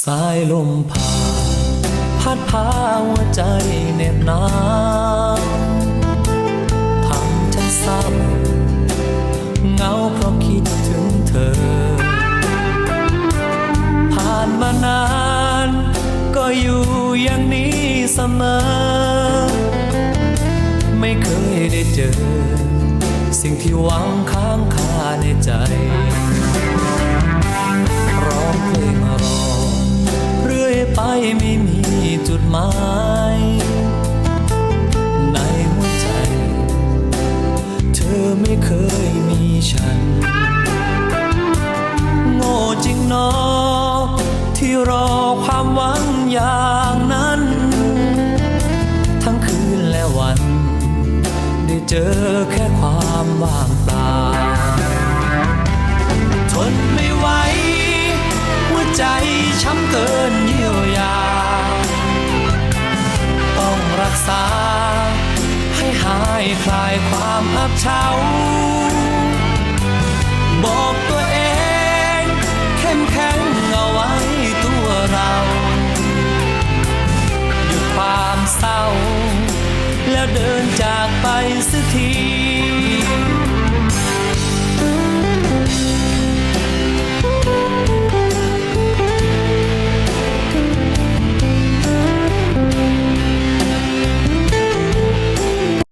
สายลมผ่าน พัดพาหัวใจเน็บหนาวทำฉันเศร้าเงาเพราะคิดถึงเธอ ผ่านมานาน ก็อยู่อย่างนี้เสมอ ไม่เคยได้เจอ สิ่งที่หวังค้างคาในใจ รื่อยไม่มีจุดหมายในหัวใจ เธอไม่เคยมีฉัน โง่จริงเนอที่รอความหวังอย่างนั้น ทั้งคืนและวัน ได้เจอแค่ความว่างเปล่า หายคลายความอับเฉาบอกตัวเองเข้มแข็งเอาไว้ตัวเราหยุดความเศร้า แล้วเดินจากไปสักที